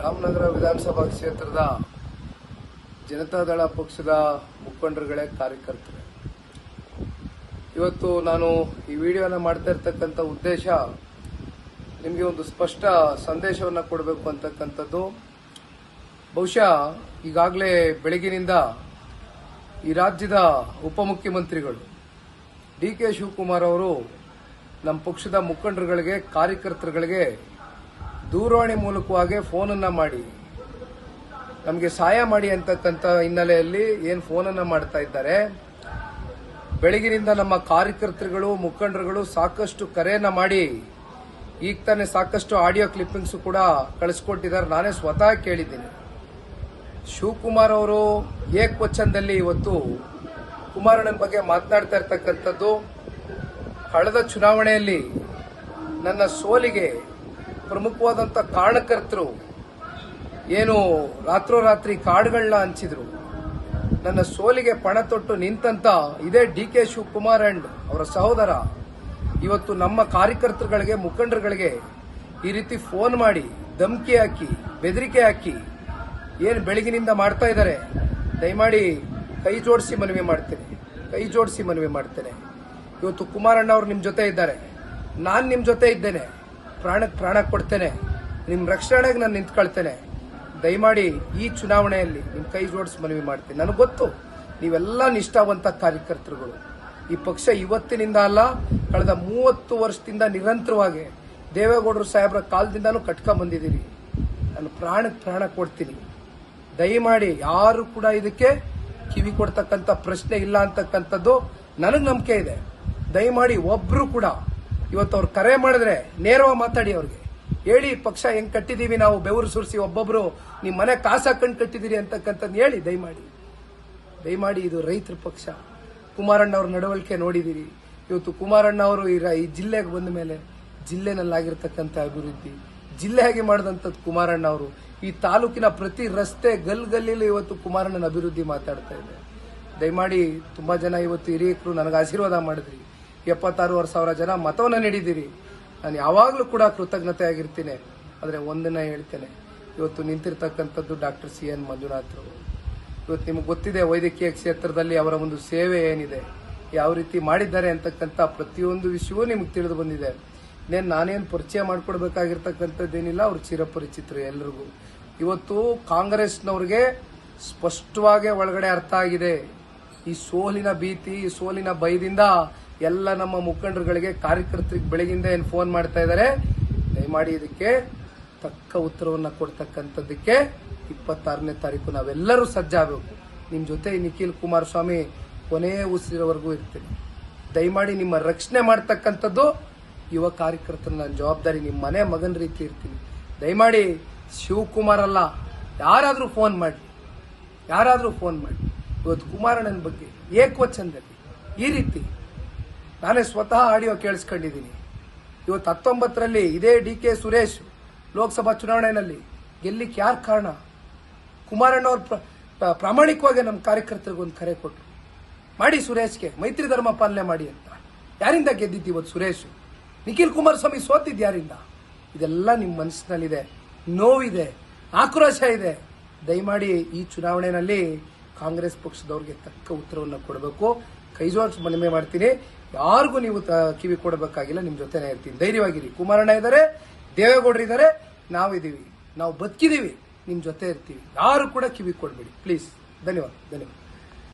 ರಾಮನಗರ ವಿಧಾನಸಭಾ ಕ್ಷೇತ್ರದ ಜನತಾದಳ ಪಕ್ಷದ ಮುಖಂಡರುಗಳೇ ಕಾರ್ಯಕರ್ತರು. ಇವತ್ತು ನಾನು ಈ ವಿಡಿಯೋನ ಮಾಡ್ತಾ ಇರ್ತಕ್ಕಂಥ ಉದ್ದೇಶ ನಿಮಗೆ ಒಂದು ಸ್ಪಷ್ಟ ಸಂದೇಶವನ್ನು ಕೊಡಬೇಕು ಅಂತಕ್ಕಂಥದ್ದು. ಬಹುಶಃ ಈಗಾಗಲೇ ಬೆಳಗಿನಿಂದ ಈ ರಾಜ್ಯದ ಉಪಮುಖ್ಯಮಂತ್ರಿಗಳು ಡಿ ಕೆ ಶಿವಕುಮಾರ್ ಅವರು ನಮ್ಮ ಪಕ್ಷದ ಮುಖಂಡರುಗಳಿಗೆ, ಕಾರ್ಯಕರ್ತರುಗಳಿಗೆ ದೂರವಾಣಿ ಮೂಲಕವಾಗಿ ಫೋನನ್ನು ಮಾಡಿ. ನಮಗೆ ಸಹಾಯ ಮಾಡಿ ಅಂತಕ್ಕಂಥ ಹಿನ್ನೆಲೆಯಲ್ಲಿ ಏನು ಫೋನನ್ನು ಮಾಡ್ತಾ ಇದ್ದಾರೆ. ಬೆಳಗಿನಿಂದ ನಮ್ಮ ಕಾರ್ಯಕರ್ತರುಗಳು, ಮುಖಂಡರುಗಳು ಸಾಕಷ್ಟು ಕರೆಯನ್ನ ಮಾಡಿ, ಈಗ ತಾನೇ ಸಾಕಷ್ಟು ಆಡಿಯೋ ಕ್ಲಿಪ್ಪಿಂಗ್ಸ್ ಕೂಡ ಕಳಿಸ್ಕೊಟ್ಟಿದ್ದಾರೆ. ನಾನೇ ಸ್ವತಃ ಕೇಳಿದ್ದೀನಿ. ಶಿವಕುಮಾರ್ ಅವರು ಏಕವಚನದಲ್ಲಿ ಇವತ್ತು ಕುಮಾರಣ್ಣನ ಬಗ್ಗೆ ಮಾತನಾಡ್ತಾ ಇರ್ತಕ್ಕಂಥದ್ದು, ಕಳೆದ ಚುನಾವಣೆಯಲ್ಲಿ ನನ್ನ ಸೋಲಿಗೆ ಪ್ರಮುಖವಾದಂಥ ಕಾರಣಕರ್ತರು ಏನು ರಾತ್ರೋರಾತ್ರಿ ಕಾರ್ಡ್ಗಳನ್ನ ಹಂಚಿದ್ರು. ನನ್ನ ಸೋಲಿಗೆ ಪಣ ತೊಟ್ಟು ನಿಂತಂತ ಇದೇ ಡಿ ಕೆ ಶಿವಕುಮಾರ್ ಅಂಡ್ ಅವರ ಸಹೋದರ. ಇವತ್ತು ನಮ್ಮ ಕಾರ್ಯಕರ್ತರುಗಳಿಗೆ, ಮುಖಂಡರುಗಳಿಗೆ ಈ ರೀತಿ ಫೋನ್ ಮಾಡಿ ಧಮಕಿ ಹಾಕಿ, ಬೆದರಿಕೆ ಹಾಕಿ ಏನು ಬೆಳಗಿನಿಂದ ಮಾಡ್ತಾ ಇದ್ದಾರೆ, ದಯಮಾಡಿ ಕೈ ಜೋಡಿಸಿ ಮನವಿ ಮಾಡ್ತೇನೆ, ಕೈ ಜೋಡಿಸಿ ಮನವಿ ಮಾಡ್ತೇನೆ. ಇವತ್ತು ಕುಮಾರಣ್ಣ ಅವರು ನಿಮ್ಮ ಜೊತೆ ಇದ್ದಾರೆ. ನಾನು ನಿಮ್ಮ ಜೊತೆ ಇದ್ದೇನೆ. ಪ್ರಾಣಕ್ಕೆ ಪ್ರಾಣ ಕೊಡ್ತೇನೆ. ನಿಮ್ಮ ರಕ್ಷಣೆಗೆ ನಾನು ನಿಂತ್ಕೊಳ್ತೇನೆ. ದಯಮಾಡಿ ಈ ಚುನಾವಣೆಯಲ್ಲಿ ನಿಮ್ಮ ಕೈ ಜೋಡಿಸಿ ಮನವಿ ಮಾಡ್ತೀನಿ. ನನಗೆ ಗೊತ್ತು, ನೀವೆಲ್ಲ ನಿಷ್ಠಾವಂತ ಕಾರ್ಯಕರ್ತರುಗಳು. ಈ ಪಕ್ಷ ಇವತ್ತಿನಿಂದ ಅಲ್ಲ, ಕಳೆದ ಮೂವತ್ತು ವರ್ಷದಿಂದ ನಿರಂತರವಾಗಿ ದೇವೇಗೌಡರು ಸಾಹೇಬರ ಕಾಲದಿಂದನೂ ಕಟ್ಕೊಂಡ್ ಬಂದಿದ್ದೀರಿ. ನಾನು ಪ್ರಾಣಕ್ಕೆ ಪ್ರಾಣ ಕೊಡ್ತೀನಿ. ದಯಮಾಡಿ ಯಾರು ಕೂಡ ಇದಕ್ಕೆ ಕಿವಿ ಕೊಡ್ತಕ್ಕಂಥ ಪ್ರಶ್ನೆ ಇಲ್ಲ ಅಂತಕ್ಕಂಥದ್ದು ನನಗೆ ನಂಬಿಕೆ ಇದೆ. ದಯಮಾಡಿ ಒಬ್ರು ಕೂಡ ಇವತ್ತು ಅವ್ರು ಕರೆ ಮಾಡಿದ್ರೆ ನೇರವಾಗಿ ಮಾತಾಡಿ ಅವ್ರಿಗೆ. ಹೇಳಿ, ಪಕ್ಷ ಹೆಂಗ್ ಕಟ್ಟಿದೀವಿ ನಾವು, ಬೆವರು ಸುರಿಸಿ ಒಬ್ಬೊಬ್ರು ನಿಮ್ಮ ಮನೆ ಕಾಸ ಹಾಕೊಂಡು ಕಟ್ಟಿದ್ದೀರಿ ಅಂತಕ್ಕಂಥದ್ದು ಹೇಳಿ, ದಯಮಾಡಿ. ದಯಮಾಡಿ ಇದು ರೈತರ ಪಕ್ಷ. ಕುಮಾರಣ್ಣ ಅವ್ರ ನಡವಳಿಕೆ ನೋಡಿದಿರಿ. ಇವತ್ತು ಕುಮಾರಣ್ಣ ಅವರು ಈ ಜಿಲ್ಲೆಗೆ ಬಂದ ಮೇಲೆ ಜಿಲ್ಲೆನಲ್ಲಾಗಿರ್ತಕ್ಕಂಥ ಅಭಿವೃದ್ಧಿ. ಜಿಲ್ಲೆಯಾಗಿ ಮಾಡಿದಂಥದ್ದು ಕುಮಾರಣ್ಣ ಅವರು. ಈ ತಾಲೂಕಿನ ಪ್ರತಿ ರಸ್ತೆ ಗಲ್ ಗಲ್ಲಿಲು ಇವತ್ತು ಕುಮಾರಣ್ಣನ ಅಭಿವೃದ್ಧಿ ಮಾತಾಡ್ತಾ ಇದೆ. ದಯಮಾಡಿ ತುಂಬಾ ಜನ ಇವತ್ತು ಹಿರಿಯಕರು ನನಗೆ ಆಶೀರ್ವಾದ ಮಾಡಿದ್ರಿ. ಎಪ್ಪತ್ತಾರೂವರೆ ಸಾವಿರ ಜನ ಮತವನ್ನು ನೀಡಿದ್ದೀರಿ. ನಾನು ಯಾವಾಗಲೂ ಕೂಡ ಕೃತಜ್ಞತೆ ಆಗಿರ್ತೀನಿ ಆದರೆ ಒಂದನ್ನ ಹೇಳ್ತೇನೆ. ಇವತ್ತು ನಿಂತಿರ್ತಕ್ಕಂಥದ್ದು ಡಾಕ್ಟರ್ ಸಿ ಎನ್ ಮಂಜುನಾಥ್ರು. ಇವತ್ತು ನಿಮಗೆ ಗೊತ್ತಿದೆ, ವೈದ್ಯಕೀಯ ಕ್ಷೇತ್ರದಲ್ಲಿ ಅವರ ಒಂದು ಸೇವೆ ಏನಿದೆ. ಯಾವ ರೀತಿ ಮಾಡಿದ್ದಾರೆ ಅಂತಕ್ಕಂಥ ಪ್ರತಿಯೊಂದು ವಿಷಯವೂ ನಿಮಗೆ ತಿಳಿದು ಬಂದಿದೆ. ಇನ್ನೇನು ನಾನೇನು ಪರಿಚಯ ಮಾಡಿಕೊಡ್ಬೇಕಾಗಿರ್ತಕ್ಕಂಥದ್ದೇನಿಲ್ಲ, ಅವ್ರು ಚಿರಪರಿಚಿತರು ಎಲ್ರಿಗೂ. ಇವತ್ತು ಕಾಂಗ್ರೆಸ್ನವ್ರಿಗೆ ಸ್ಪಷ್ಟವಾಗಿ ಒಳಗಡೆ ಅರ್ಥ ಆಗಿದೆ. ಈ ಸೋಲಿನ ಭೀತಿ, ಈ ಸೋಲಿನ ಭಯದಿಂದ ಎಲ್ಲ ನಮ್ಮ ಮುಖಂಡರುಗಳಿಗೆ ಕಾರ್ಯಕರ್ತರಿಗೆ ಬೆಳಗಿಂದ ಏನು ಫೋನ್ ಮಾಡ್ತಾ ಇದ್ದಾರೆ, ದಯಮಾಡಿ ಇದಕ್ಕೆ ತಕ್ಕ ಉತ್ತರವನ್ನು ಕೊಡ್ತಕ್ಕಂಥದ್ದಕ್ಕೆ ಇಪ್ಪತ್ತಾರನೇ ತಾರೀಕು ನಾವೆಲ್ಲರೂ ಸಜ್ಜಾಗಬೇಕು ನಿಮ್ಮ ಜೊತೆ ನಿಖಿಲ್ ಕುಮಾರಸ್ವಾಮಿ ಕೊನೆಯ ಉಸಿರವರೆಗೂ ಇರ್ತೀನಿ. ದಯಮಾಡಿ ನಿಮ್ಮ ರಕ್ಷಣೆ ಮಾಡ್ತಕ್ಕಂಥದ್ದು ಯುವ ಕಾರ್ಯಕರ್ತರ, ನನ್ನ ಜವಾಬ್ದಾರಿ ನಿಮ್ಮ ಮನೆ ಮಗನ ರೀತಿ ಇರ್ತೀನಿ. ದಯಮಾಡಿ ಶಿವಕುಮಾರ್ ಅಲ್ಲ, ಯಾರಾದರೂ ಫೋನ್ ಮಾಡಿ. ಯಾರಾದರೂ ಫೋನ್ ಮಾಡಿ. ಇವತ್ತು ಕುಮಾರಣ್ಣನ ಬಗ್ಗೆ ಏಕವಚನದಲ್ಲಿ ಈ ರೀತಿ ನಾನೇ ಸ್ವತಃ ಆಡಿಯೋ ಕೇಳಿಸ್ಕೊಂಡಿದ್ದೀನಿ. ಇವತ್ತು ಹತ್ತೊಂಬತ್ತರಲ್ಲಿ ಇದೇ ಡಿ ಕೆ ಸುರೇಶ್ ಲೋಕಸಭಾ ಚುನಾವಣೆಯಲ್ಲಿ ಗೆಲ್ಲಿಕ್ಕೆ ಯಾರು ಕಾರಣ? ಕುಮಾರಣ್ಣ ಅವರು ಪ್ರ- ಪ್ರ- ಪ್ರಾಮಾಣಿಕವಾಗಿ ನಮ್ಮ ಕಾರ್ಯಕರ್ತರಿಗೆ ಒಂದು ಕರೆ ಕೊಟ್ಟರು ಮಾಡಿ ಸುರೇಶ್ಗೆ, ಮೈತ್ರಿ ಧರ್ಮ ಪಾಲನೆ ಮಾಡಿ ಅಂತ. ಯಾರಿಂದ ಗೆದ್ದಿದ್ದು ಇವತ್ತು ಸುರೇಶ್? ನಿಖಿಲ್ ಕುಮಾರಸ್ವಾಮಿ ಸೋತಿದ್ದು ಯಾರಿಂದ? ಇದೆಲ್ಲ ನಿಮ್ಮ ಮನಸ್ಸಿನಲ್ಲಿದೆ ನೋವಿದೆ. ಆಕ್ರೋಶ ಇದೆ. ದಯಮಾಡಿ ಈ ಚುನಾವಣೆಯಲ್ಲಿ ಕಾಂಗ್ರೆಸ್ ಪಕ್ಷದವ್ರಿಗೆ ತಕ್ಕ ಉತ್ತರವನ್ನು ಕೊಡಬೇಕು. ಕೈ ಜೋಡಿಸಿ ಮನವಿ ಮಾಡ್ತೀನಿ. ಯಾರಿಗೂ ನೀವು ಕಿವಿ ಕೊಡಬೇಕಾಗಿಲ್ಲ ನಿಮ್ಮ ಜೊತೆನೇ ಇರ್ತೀನಿ. ಧೈರ್ಯವಾಗಿರಿ. ಕುಮಾರಣ್ಣ ಇದ್ದಾರೆ ದೇವೇಗೌಡರು ಇದ್ದಾರೆ ನಾವಿದ್ದೀವಿ ನಾವು ಬದುಕಿದೀವಿ ನಿಮ್ಮ ಜೊತೆ ಇರ್ತೀವಿ. ಯಾರು ಕೂಡ ಕಿವಿ ಕೊಡಬೇಡಿ. ಪ್ಲೀಸ್. ಧನ್ಯವಾದ ಧನ್ಯವಾದ.